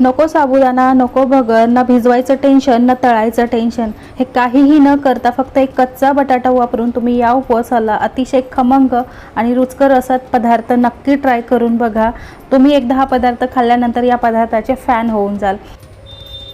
नको साबुदाणा नको भगर ना भिजवायचं टेन्शन ना तळायचं टेन्शन हे काहीही न करता फक्त एक कच्चा बटाटा वापरून तुम्ही या उपवासाला अतिशय खमंग आणि रुचकर असा पदार्थ नक्की ट्राय करून बघा. तुम्ही एकदा हा पदार्थ खाल्ल्यानंतर या पदार्थाचे फॅन होऊन जाल.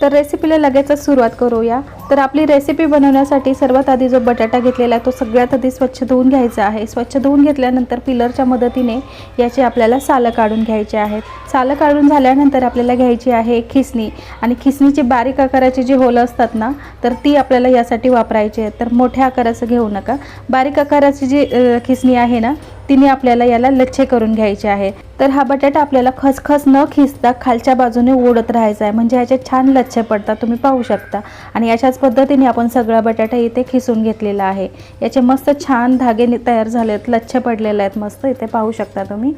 तर रेसिपीला लगेचच सुरुवात करूया. तर आपली रेसिपी बनवण्यासाठी सर्वात आधी जो बटाटा घेतलेला आहे तो सगळ्यात आधी स्वच्छ धुवून घ्यायचा आहे. स्वच्छ धुवून घेतल्यानंतर पिलरच्या मदतीने याचे आपल्याला सालं काढून घ्यायचे आहेत. सालं काढून झाल्यानंतर आपल्याला घ्यायची आहे खिसणी. आणि खिसणीची बारीक आकाराची जी होलं असतात ना तर ती आपल्याला यासाठी वापरायची आहे. तर मोठ्या आकाराचं घेऊ नका. बारीक आकाराची जी खिसणी आहे ना तिने आपल्याला याला लच्छे करून घ्यायचे आहे. तर हा बटाटा आपल्याला खसखस न खिसता खालच्या बाजूने ओढत राहायचा आहे. म्हणजे याचे छान लच्छे पडतात. तुम्ही पाहू शकता. आणि अशाच पद्धतीने आपण सगळा बटाटा इथे खिसून घेतलेला आहे. याचे मस्त छान धागे तयार झाले आहेत लच्छे पडलेले आहेत मस्त. इथे पाहू शकता तुम्ही.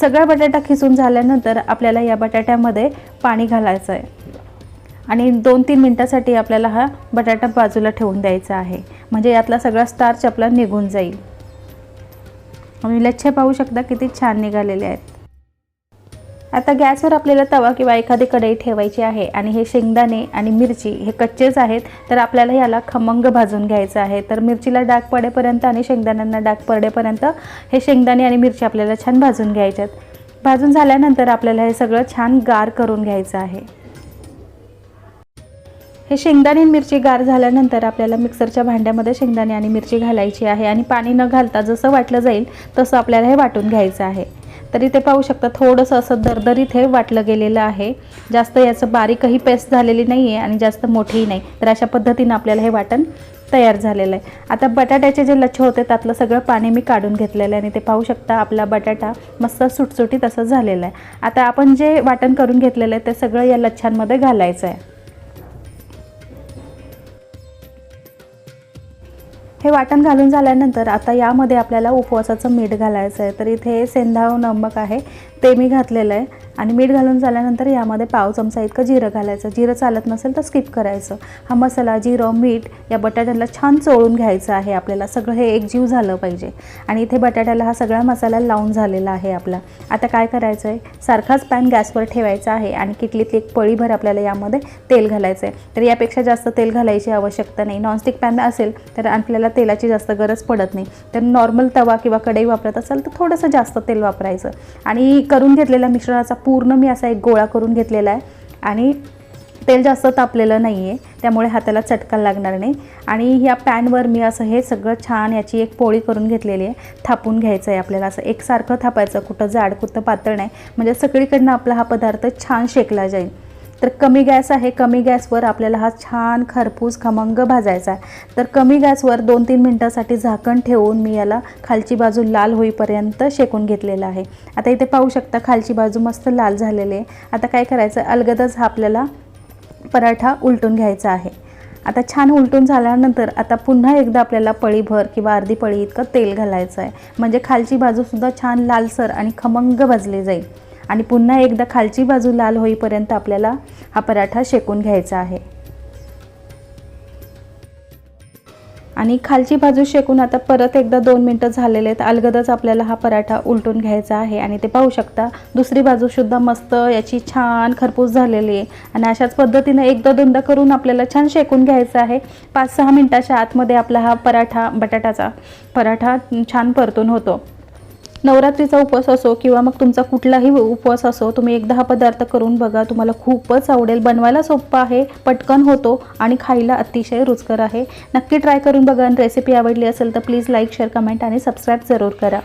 सगळा बटाटा खिसून झाल्यानंतर आपल्याला या बटाट्यामध्ये पाणी घालायचं आहे. आणि दोन तीन मिनटासाठी आपल्याला हा बटाटा बाजूला ठेवून द्यायचा आहे. म्हणजे यातला सगळा स्टार्च आपला निघून जाईल. तुम्ही लच्छे पाहू शकता किती छान निघालेले आहेत. आता गॅसवर आपल्याला तवा किंवा एखादी कढई ठेवायची आहे आणि हे शेंगदाणे आणि मिरची हे कच्चेच आहेत तर आपल्याला याला खमंग भाजून घ्यायचं आहे. तर मिरचीला डाग पडेपर्यंत आणि शेंगदाण्यांना डाग पडेपर्यंत हे शेंगदाणे आणि मिरची आपल्याला छान भाजून घ्यायच्यात. भाजून झाल्यानंतर आपल्याला हे सगळं छान गार करून घ्यायचं आहे. हे शेंगदाणे आणि मिरची गार झाल्यानंतर आपल्याला मिक्सरच्या भांड्यामध्ये शेंगदाणे आणि मिरची घालायची आहे आणि पाणी न घालता जसं वाटलं जाईल तसं आपल्याला हे वाटून घ्यायचं आहे. तरी ते पाहू शकता थोडंसं असं दरदरीत हे वाटलं गेलेलं आहे. जास्त याचं बारीकही पेस्ट झालेली नाही आहे आणि जास्त मोठीही नाही. तर अशा पद्धतीनं आपल्याला हे वाटण तयार झालेलं आहे. आता बटाट्याचे जे लच्छे होते त्यातलं सगळं पाणी मी काढून घेतलेलं आहे आणि ते पाहू शकता आपला बटाटा मस्त सुटसुटीत असं झालेलं आहे. आता आपण जे वाटण करून घेतलेलं आहे ते सगळं या लच्छांमध्ये घालायचं आहे. हे वाटण घालून झाल्यानंतर आता यामध्ये आपल्याला उपवासाचं मीठ घालायचं आहे. तर इथे सेंधाव नमक आहे. ते मी घातलेलं आहे. आणि मीठ घालून झाल्यानंतर यामध्ये पाव चमचा इतकं जिरं घालायचं. जिरं चालत नसेल तर स्किप करायचं. हा मसाला जिरं मीठ या बटाट्याला छान चोळून घ्यायचं आहे आपल्याला. सगळं हे एकजीव झालं पाहिजे. आणि इथे बटाट्याला हा सगळा मसाला लावून झालेला आहे आपला. आता काय करायचं आहे सारखाच पॅन गॅसवर ठेवायचा आहे आणि किटलीतली एक पळीभर आपल्याला यामध्ये तेल घालायचं आहे तर यापेक्षा जास्त तेल घालायची आवश्यकता नाही. नॉनस्टिक पॅन असेल तर आपल्याला तेलाची जास्त गरज पडत नाही. तर नॉर्मल तवा किंवा कढई वापरत असाल तर थोडंसं जास्त तेल वापरायचं. आणि करून घेतलेल्या मिश्रणाचा पूर्ण मी असा एक गोळा करून घेतलेला आहे. आणि तेल जास्त तापलेलं नाही आहे त्यामुळे हाताला चटका लागणार नाही. आणि ह्या पॅनवर मी असं हे सगळं छान याची एक पोळी करून घेतलेली आहे. थापून घ्यायचं आहे आपल्याला. असं एकसारखं थापायचं. कुठं जाड कुठं पातळ नाही. म्हणजे सगळीकडनं आपला हा पदार्थ छान शेकला जाईल. तर कमी गॅस आहे कमी गॅसवर आपल्याला हा छान खरपूस खमंग भाजायचा आहे. तर कमी गॅसवर दोन तीन मिनटासाठी झाकण ठेवून मी याला खालची बाजू लाल होईपर्यंत शेकून घेतलेलं आहे. आता इथे पाहू शकता खालची बाजू मस्त लाल झालेली आहे. आता काय करायचं? अलगदच हा आपल्याला पराठा उलटून घ्यायचा आहे. आता छान उलटून झाल्यानंतर आता पुन्हा एकदा आपल्याला पळीभर किंवा अर्धी पळी इतकं तेल घालायचं आहे. म्हणजे खालची बाजूसुद्धा छान लालसर आणि खमंग भाजली जाईल. आणि पुन्हा एकदा खालची बाजू लाल होईपर्यंत आपल्याला हा पराठा शेकून घ्यायचा आहे. आणि खालची बाजू शेकून आता परत एकदा दोन मिनटं झालेले आहेत. अलगदच आपल्याला हा पराठा उलटून घ्यायचा आहे. आणि ते पाहू शकता दुसरी बाजूसुद्धा मस्त याची छान खरपूस झालेली आहे. आणि अशाच पद्धतीनं एकदा दोनदा करून आपल्याला छान शेकून घ्यायचं आहे. पाच सहा मिनटाच्या आतमध्ये आपला हा पराठा बटाट्याचा पराठा छान परतून होतो. नवरात्रीचा उपवास असो किंवा मग तुमचा कुठलाही उपवास असो तुम्ही एकदा हा पदार्थ करून बघा. तुम्हाला खूपच आवडेल. बनवायला सोपा आहे पटकन होतो आणि खायला अतिशय रुचकर आहे. नक्की ट्राय करून बघा. आणि रेसिपी आवडली असेल तर प्लीज लाईक शेअर कमेंट आणि सबस्क्राईब जरूर करा.